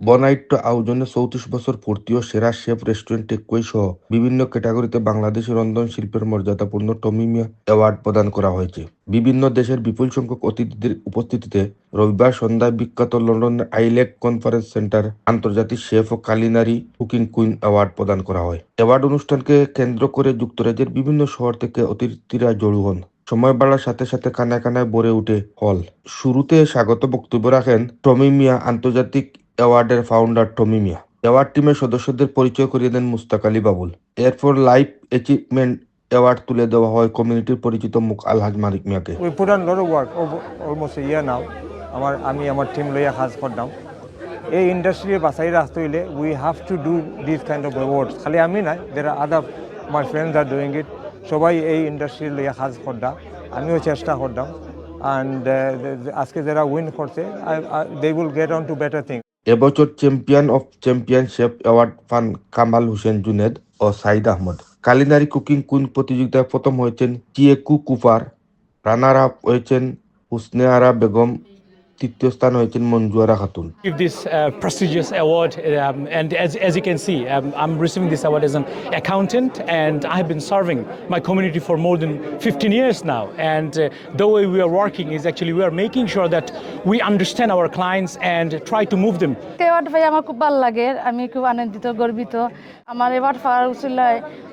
বনাইট্য আয়োজনে চৌত্রিশ বছর পূর্তি ও সেরা শেফ রেস্টুরেন্ট টেকওয়ে সহ বিভিন্ন ক্যাটাগরিতে বাংলাদেশি রন্ধন শিল্পের মর্যাদাপূর্ণ টমিমিয়া অ্যাওয়ার্ড প্রদান করা হয়েছে। বিভিন্ন দেশের বিপুল সংখ্যক অতিথিদের উপস্থিতিতে রবিবার সন্ধ্যায় বিখ্যাত লন্ডনের আইলেক কনফারেন্স সেন্টার আন্তর্জাতিক শেফ ও কালিনারি কুকিং কুইন অ্যাওয়ার্ড প্রদান করা হয়। অ্যাওয়ার্ড অনুষ্ঠানকে কেন্দ্র করে যুক্তরাজ্যের বিভিন্ন শহর থেকে অতিথিরা জড়ো হন। সময় বাড়ার সাথে সাথে কানায় কানায় ভরে উঠে হল। শুরুতে স্বাগত বক্তব্য রাখেন টমি মিয়া আন্তর্জাতিক অ্যাওয়ার্ডের ফাউন্ডার টমি মিয়া। অ্যাওয়ার্ড টিমের সদস্যদের পরিচয় করিয়ে দেন মুস্তাক আলী বাবুল। এরপর লাইফ অ্যাচিভমেন্ট অ্যাওয়ার্ড তুলে দেওয়া হয় কমিউনিটির পরিচিত মুখ আলহাজ মালিক মিয়াকে। Lot of work over, almost a year now. আমার, আমি আমার টিম লইয়া কাজ করতাম। এই ইন্ডাস্ট্রি বাছাই রাখতে হইলে we have to do this kind of awards খালি আমি নাই আর আদার my friends are doing it সবাই এই ইন্ডাস্ট্রি লইয়া কাজ করতাম আমিও চেষ্টা করতাম অ্যান্ড আজকে যারা উইন করছে they will get on to better thing এবছর চ্যাম্পিয়ন অফ চ্যাম্পিয়নশিপ অ্যাওয়ার্ড পান কামাল হুসেন জুনেদ ও Syed Ahmed. Culinary cooking queen প্রতিযোগিতায় প্রথম হয়েছেন চিয়েকু কুপার রানার আপ হয়েছেন হুসনে আরা বেগম তৃতীয় স্থান হয়েছেন Manjuara Khatun give this uh, prestigious award. Um, and as, as you can see, um, I'm receiving this award as an accountant, and I have been serving my community for more than 15 years now. And uh, the way we are working is actually we are making sure that we understand our clients and try to move them award পাই আমার খুব ভালো লাগে আমি খুব আনন্দিত গর্বিত আমার award পাওয়ার উচিত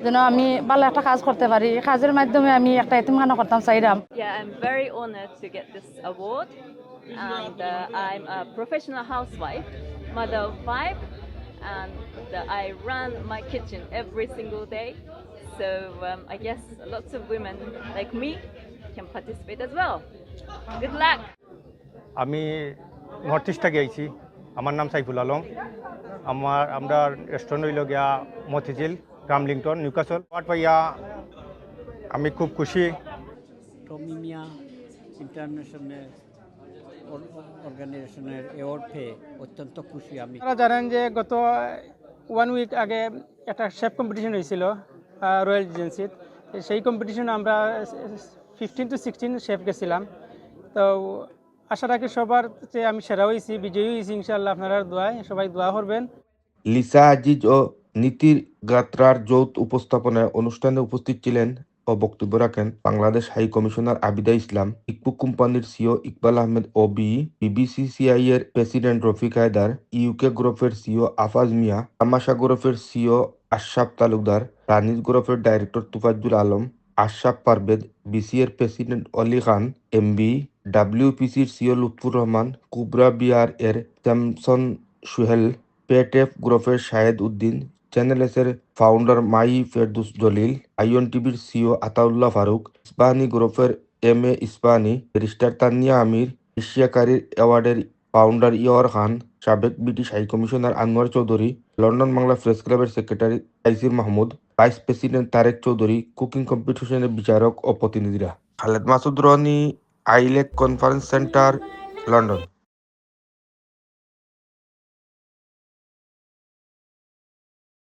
যেন আমি ভালো একটা কাজ করতে পারি এই কাজের মাধ্যমে আমি একটা এতিমখানা করতাম চাইরাম Yeah, I'm very honored to get this award. And uh, I'm a professional housewife, mother of five, and uh, I run my kitchen every single day. So um, I guess lots of women like me can participate as well. Good luck! আমি north east থেকে আইছি আমার নাম সাইফুল আলম আমার আমরা restaurant হইল গিয়া Motijheel রামলিংটন Newcastle পাট পাইয়া আমি খুব খুশি টমি মিয়া ইন্টারন্যাশনাল অর্গানাইজেশনের অ্যাওয়ার্ড পেয়ে অত্যন্ত খুশি আমি। আপনারা জানেন যে গত ওয়ান উইক আগে একটা শেফ কম্পিটিশন হয়েছিল রয়্যাল এজেন্সিত সেই কম্পিটিশনে আমরা ফিফটিন টু সিক্সটিন শেফ গেছিলাম। তো আশা রাখি সবার যে আমি সেরা হয়েছি বিজয়ী হয়েছি ইনশাল্লাহ আপনারা দোয়ায় সবাই দোয়া করবেন। লিসা আজিজ ও নীতির গাত্রার যৌথ উপস্থাপনায় অনুষ্ঠানে উপস্থিত ছিলেন ও বক্তব্য রাখেন বাংলাদেশ হাই কমিশনার আবিদা ইসলাম ইকপু কোম্পানির সিও ইকবাল আহমেদ ও বি, বিবিসিসিআই এর প্রেসিডেন্ট রফিক হায়দার, ইউকে গ্রুপের সিও আফাজ মিয়া, তামাশা গ্রুপের সিও আশরাফ তালুকদার রানিজ গ্রুপের ডাইরেক্টর তুফাজ্জুল আলম, আশরাফ পারভেদ বিসিএর প্রেসিডেন্ট অলি খান, এমবি, ডাব্লিউপিসির সিও লুৎফুর রহমান, কুবরা বিআর এর স্যামসন সুহেল, পেটেফ গ্রুপের শাহেদ উদ্দিন চ্যানেল এর ফাউন্ডার মাই ফেরদুস জলিল আইন টিভির সিও আতাউল্লাহ ফারুক, ইস্পাহানি গ্রুপের M A Ispahani, barrister Tania Amir এশিয়াকারীর অ্যাওয়ার্ডের ফাউন্ডার ইয়র খান, সাবেক British high commissioner Anwar Chowdhury, London Bangla press ক্লাবের secretary Taisir Mahmud, vice president Tarek Chowdhury, cooking কম্পিটিশনের বিচারক ও প্রতিনিধিরা। Khaled Masud Roni, ILEC conference centre, London.